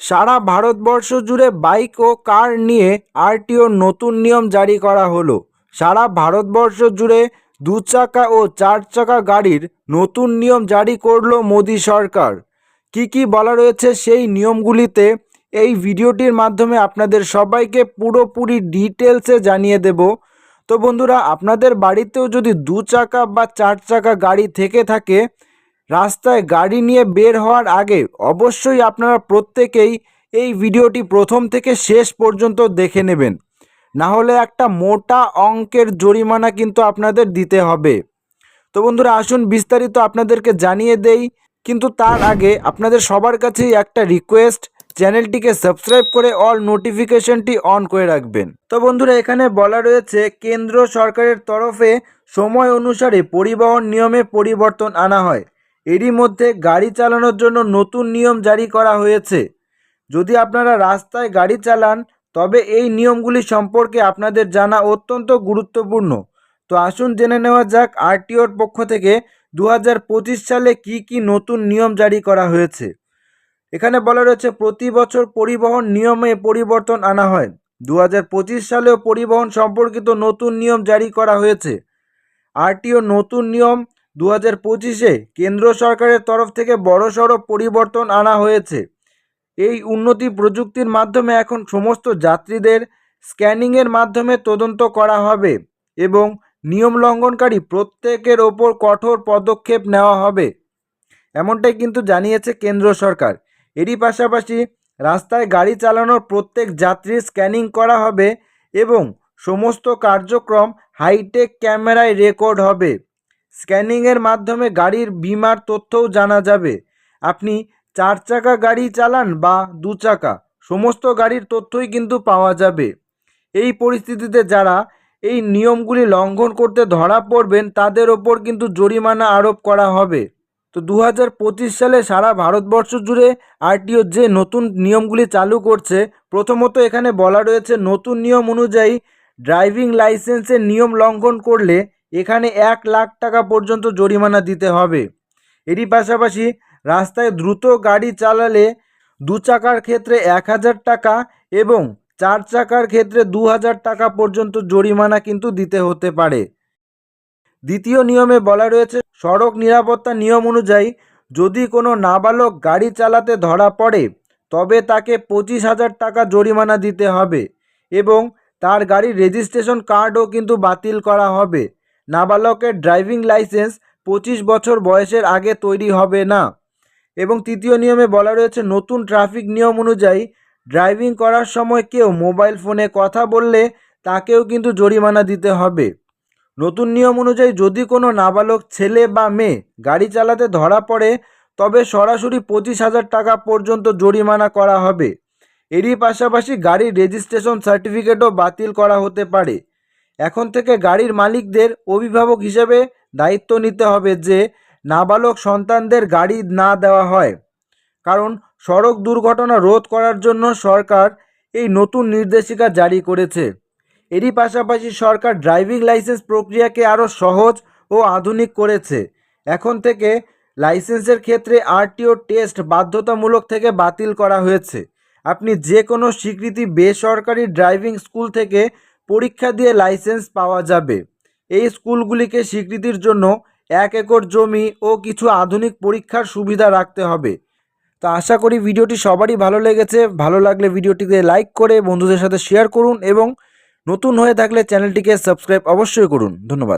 সারা ভারতবর্ষ জুড়ে বাইক ও কার নিয়ে আরটিওর নতুন নিয়ম জারি করা হলো। সারা ভারতবর্ষ জুড়ে দু চাকা ও চার চাকা গাড়ির নতুন নিয়ম জারি করল মোদী সরকার। কি কি বলা রয়েছে সেই নিয়মগুলিতে এই ভিডিওটির মাধ্যমে আপনাদের সবাইকে পুরোপুরি ডিটেলসে জানিয়ে দেব। তো বন্ধুরা, আপনাদের বাড়িতেও যদি দু চাকা বা চার চাকা গাড়ি থেকে থাকে রাস্তায় গাড়ি নিয়ে বের হওয়ার আগে অবশ্যই আপনারা প্রত্যেকেই এই ভিডিওটি প্রথম থেকে শেষ পর্যন্ত দেখে নেবেন। না হলে একটা মোটা অঙ্কের জরিমানা কিন্তু আপনাদের দিতে হবে। তো বন্ধুরা, আসুন বিস্তারিত আপনাদেরকে জানিয়ে দেই। কিন্তু তার আগে আপনাদের সবার কাছেই একটা রিকোয়েস্ট চ্যানেলটিকে সাবস্ক্রাইব করে অল নোটিফিকেশনটি অন করে রাখবেন। তো বন্ধুরা, এখানে বলা রয়েছে, কেন্দ্র সরকারের তরফে সময় অনুসারে পরিবহন নিয়মে পরিবর্তন আনা হয়। এরই মধ্যে গাড়ি চালানোর জন্য নতুন নিয়ম জারি করা হয়েছে। যদি আপনারা রাস্তায় গাড়ি চালান, তবে এই নিয়মগুলি সম্পর্কে আপনাদের জানা অত্যন্ত গুরুত্বপূর্ণ। তো আসুন জেনে নেওয়া যাক আরটিওর পক্ষ থেকে দু হাজার পঁচিশ সালে কি কি নতুন নিয়ম জারি করা হয়েছে। এখানে বলা রয়েছে, প্রতি বছর পরিবহন নিয়মে পরিবর্তন আনা হয়। দু হাজার পঁচিশ সালেও পরিবহন সম্পর্কিত নতুন নিয়ম জারি করা হয়েছে। আরটিও নতুন নিয়ম দু হাজার পঁচিশে কেন্দ্র সরকারের তরফ থেকে বড়সড় পরিবর্তন আনা হয়েছে। এই উন্নতি প্রযুক্তির মাধ্যমে এখন সমস্ত যাত্রীদের স্ক্যানিংয়ের মাধ্যমে তদন্ত করা হবে এবং নিয়ম লঙ্ঘনকারী প্রত্যেকের ওপর কঠোর পদক্ষেপ নেওয়া হবে। এমনটাই কিন্তু জানিয়েছে কেন্দ্র সরকার। এরই পাশাপাশি রাস্তায় গাড়ি চালানোর প্রত্যেক যাত্রীর স্ক্যানিং করা হবে এবং সমস্ত কার্যক্রম হাইটেক ক্যামেরায় রেকর্ড হবে। স্ক্যানিংয়ের মাধ্যমে গাড়ির বিমার তথ্যও জানা যাবে। আপনি চার চাকা গাড়ি চালান বা দু চাকা, সমস্ত গাড়ির তথ্যই কিন্তু পাওয়া যাবে। এই পরিস্থিতিতে যারা এই নিয়মগুলি লঙ্ঘন করতে ধরা পড়বেন, তাদের ওপর কিন্তু জরিমানা আরোপ করা হবে। তো দু হাজার পঁচিশ সালে সারা ভারতবর্ষ জুড়ে আরটিও যে নতুন নিয়মগুলি চালু করছে, প্রথমত এখানে বলা রয়েছে, নতুন নিয়ম অনুযায়ী ড্রাইভিং লাইসেন্সের নিয়ম লঙ্ঘন করলে এখানে এক লাখ টাকা পর্যন্ত জরিমানা দিতে হবে। এরই পাশাপাশি রাস্তায় দ্রুত গাড়ি চালালে দু চাকার ক্ষেত্রে এক হাজার টাকা এবং চার চাকার ক্ষেত্রে দু হাজার টাকা পর্যন্ত জরিমানা কিন্তু দিতে হতে পারে। দ্বিতীয় নিয়মে বলা রয়েছে, সড়ক নিরাপত্তা নিয়ম অনুযায়ী যদি কোনো নাবালক গাড়ি চালাতে ধরা পড়ে, তবে তাকে পঁচিশ হাজার টাকা জরিমানা দিতে হবে এবং তার গাড়ির রেজিস্ট্রেশন কার্ডও কিন্তু বাতিল করা হবে। নাবালকের ড্রাইভিং লাইসেন্স পঁচিশ বছর বয়সের আগে তৈরি হবে না। এবং তৃতীয় নিয়মে বলা রয়েছে, নতুন ট্রাফিক নিয়ম অনুযায়ী ড্রাইভিং করার সময় কেউ মোবাইল ফোনে কথা বললে তাকেও কিন্তু জরিমানা দিতে হবে। নতুন নিয়ম অনুযায়ী যদি কোনো নাবালক ছেলে বা মেয়ে গাড়ি চালাতে ধরা পড়ে, তবে সরাসরি পঁচিশ হাজার টাকা পর্যন্ত জরিমানা করা হবে। এরই পাশাপাশি গাড়ির রেজিস্ট্রেশন সার্টিফিকেটও বাতিল করা হতে পারে। এখন থেকে গাড়ির মালিকদের অভিভাবক হিসেবে দায়িত্ব নিতে হবে যে নাবালক সন্তানদের গাড়ি না দেওয়া হয়। কারণ সড়ক দুর্ঘটনা রোধ করার জন্য সরকার এই নতুন নির্দেশিকা জারি করেছে। এরই পাশাপাশি সরকার ড্রাইভিং লাইসেন্স প্রক্রিয়াকে আরও সহজ ও আধুনিক করেছে। এখন থেকে লাইসেন্সের ক্ষেত্রে আরটিও টেস্ট বাধ্যতামূলক থেকে বাতিল করা হয়েছে। আপনি যে কোনো স্বীকৃতি বেসরকারি ড্রাইভিং স্কুল থেকে পরীক্ষা দিয়ে লাইসেন্স পাওয়া যাবে। এই স্কুলগুলিকে স্বীকৃতির জন্য এক একর জমি ও কিছু আধুনিক পরীক্ষার সুবিধা রাখতে হবে। তো আশা করি ভিডিওটি সবারই ভালো লেগেছে। ভালো লাগলে ভিডিওটিতে লাইক করে বন্ধুদের সাথে শেয়ার করুন এবং নতুন হয়ে থাকলে চ্যানেলটিকে সাবস্ক্রাইব অবশ্যই করুন। ধন্যবাদ।